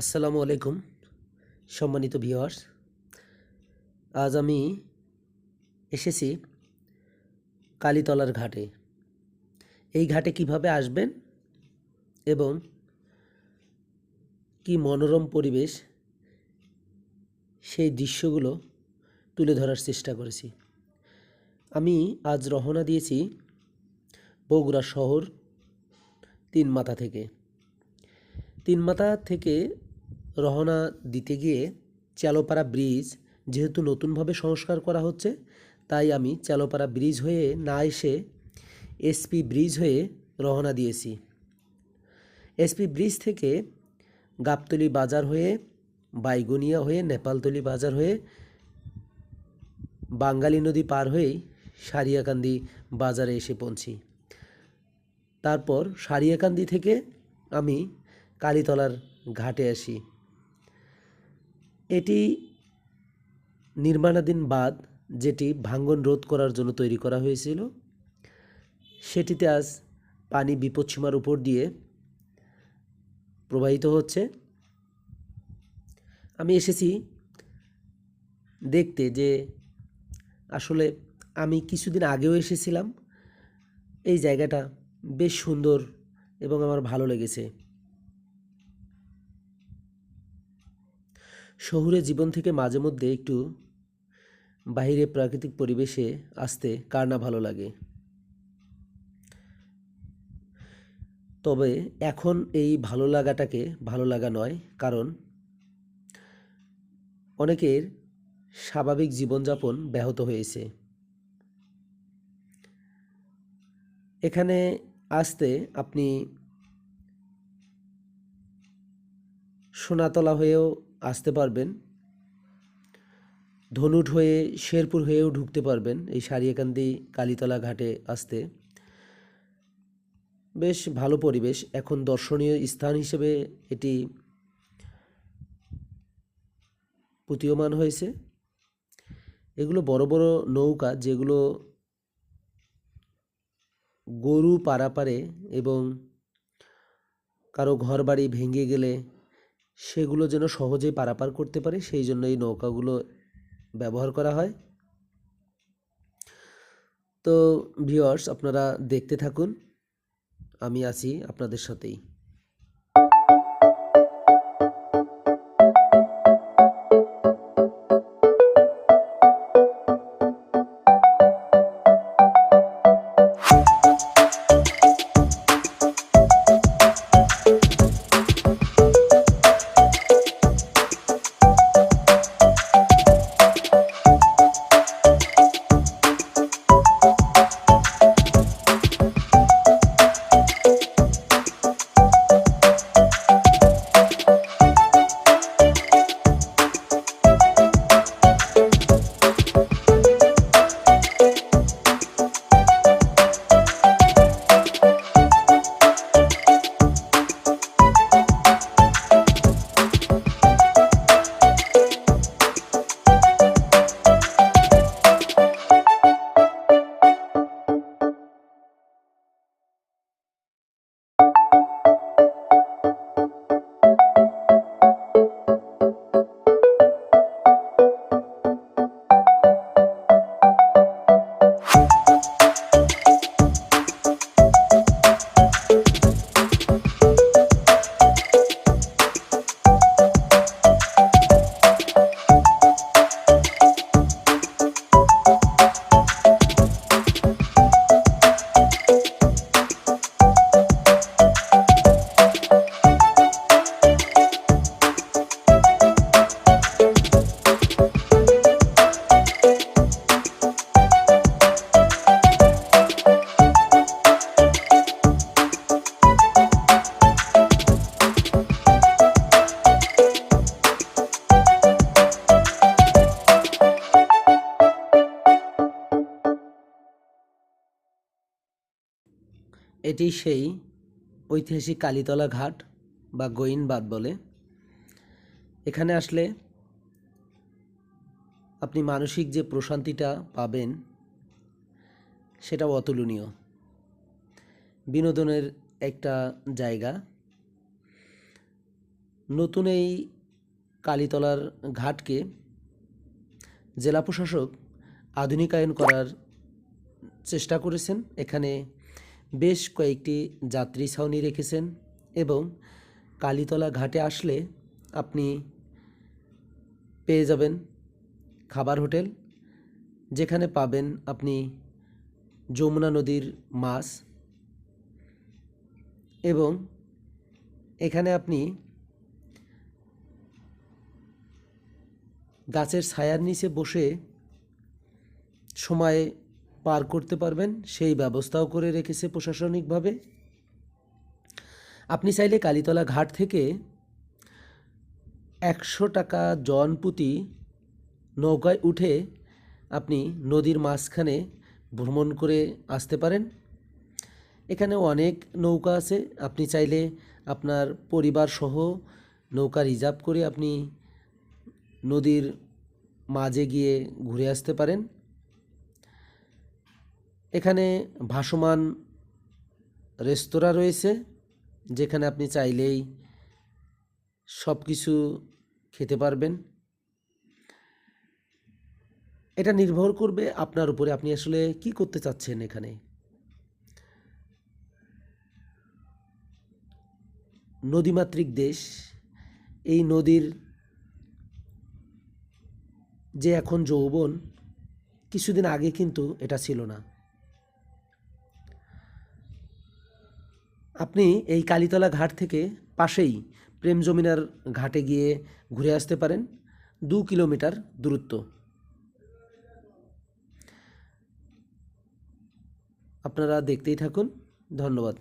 আসসালামু আলাইকুম, সম্মানিত ভিওয়ার্স আজ আমি এসেছি কালীতলার ঘাটে। এই ঘাটে কীভাবে আসবেন এবং কি মনোরম পরিবেশ, সেই দৃশ্যগুলো তুলে ধরার চেষ্টা করেছি। আমি আজ রওনা দিয়েছি বগুড়া শহর তিন মাথা থেকে। তিন মাথা থেকে রওনা দিতে গিয়ে চালোপাড়া ব্রিজ যেহেতু নতুনভাবে সংস্কার করা হচ্ছে, তাই আমি চালোপাড়া ব্রিজ হয়ে না এসে এসপি ব্রিজ হয়ে রওনা দিয়েছি। এসপি ব্রিজ থেকে গাবতলি বাজার হয়ে, বাইগুনিয়া হয়ে, নেপালতলি বাজার হয়ে, বাঙ্গালী নদী পার হয়েই সারিয়াকান্দি বাজারে এসে পৌঁছি। তারপর সারিয়াকান্দি থেকে আমি কালীতলার ঘাটে আসি। এটি নির্মাণাধীন বাঁধ যেটি ভাঙ্গন রোধ করার জন্য তৈরি করা হয়েছিল। সেটিতে আজ পানি বিপদসীমার উপর দিয়ে প্রবাহিত হচ্ছে। আমি এসেছি দেখতে যে আসলে আমি কিছুদিন আগেও এসেছিলাম। এই জায়গাটা বেশ সুন্দর এবং আমার ভালো লেগেছে। শহুরে জীবন থেকে মাঝে মধ্যে একটু বাইরে প্রাকৃতিক পরিবেশে আসতে কার না ভালো লাগে? তবে এখন এই ভালো লাগাটাকে ভালো লাগা নয়, কারণ অনেকের স্বাভাবিক জীবনযাপন ব্যাহত হয়েছে। এখানে আসতে আপনি সোনাতলা হয়েও আসতে পারবেন। ধনুট হয়ে, শেরপুর হয়েও ঢুকতে পারবেন এই সারিয়াকান্দি কালীতলা ঘাটে আসতে। বেশ ভালো পরিবেশ। এখন দর্শনীয় স্থান হিসেবে এটি প্রতীয়মান হয়েছে। এগুলো বড় বড় নৌকা যেগুলো গরু পারাপারে এবং কারও ঘরবাড়ি ভেঙে গেলে সেগুলো যেন সহজেই পারাপার করতে পারে, সেই জন্য এই নৌকাগুলো ব্যবহার করা হয়। তো ভিউয়ার্স আপনারা দেখতে থাকুন। আমি আছি আপনাদের সাথেই। এটি সেই ঐতিহাসিক কালীতলা ঘাট বা গোইনবাদ বলে। এখানে আসলে আপনি মানসিক যে প্রশান্তিটা পাবেন, সেটাও অতুলনীয়। বিনোদনের একটা জায়গা। নতুন এই কালীতলার ঘাটকে জেলা প্রশাসক আধুনিকায়ন করার চেষ্টা করেছেন। এখানে বেশ কয়েকটি যাত্রী ছাউনি রেখেছেন এবং কালীতলা ঘাটে আসলে আপনি পেয়ে যাবেন খাবার হোটেল, যেখানে পাবেন আপনি যমুনা নদীর মাছ এবং এখানে আপনি গাছের ছায়ার নিচে বসে সময় পার করতে পারবেন, সেই ব্যবস্থাও করে রেখেছে প্রশাসনিকভাবে। আপনি চাইলে কালীতলা ঘাট থেকে একশো টাকা জন প্রতি নৌকায় উঠে আপনি নদীর মাঝখানে ভ্রমণ করে আসতে পারেন। এখানে অনেক নৌকা আছে, আপনি চাইলে আপনার পরিবার সহ নৌকা রিজার্ভ করে আপনি নদীর মাঝে গিয়ে ঘুরে আসতে পারেন। এখানে ভাসমান রেস্তোরাঁ রয়েছে, যেখানে আপনি চাইলেই সব কিছু খেতে পারবেন। এটা নির্ভর করবে আপনার উপরে আপনি আসলে কি করতে চাচ্ছেন এখানে। নদীমাতৃক দেশ, এই নদীর যে এখন যৌবন, কিছুদিন আগে কিন্তু এটা ছিল না। আপনি এই কালীতলা ঘাট থেকে পাশেই প্রেম জমিনার ঘাটে গিয়ে ঘুরে আসতে পারেন, দু কিলোমিটার দূরত্ব। আপনারা দেখতেই থাকুন। ধন্যবাদ।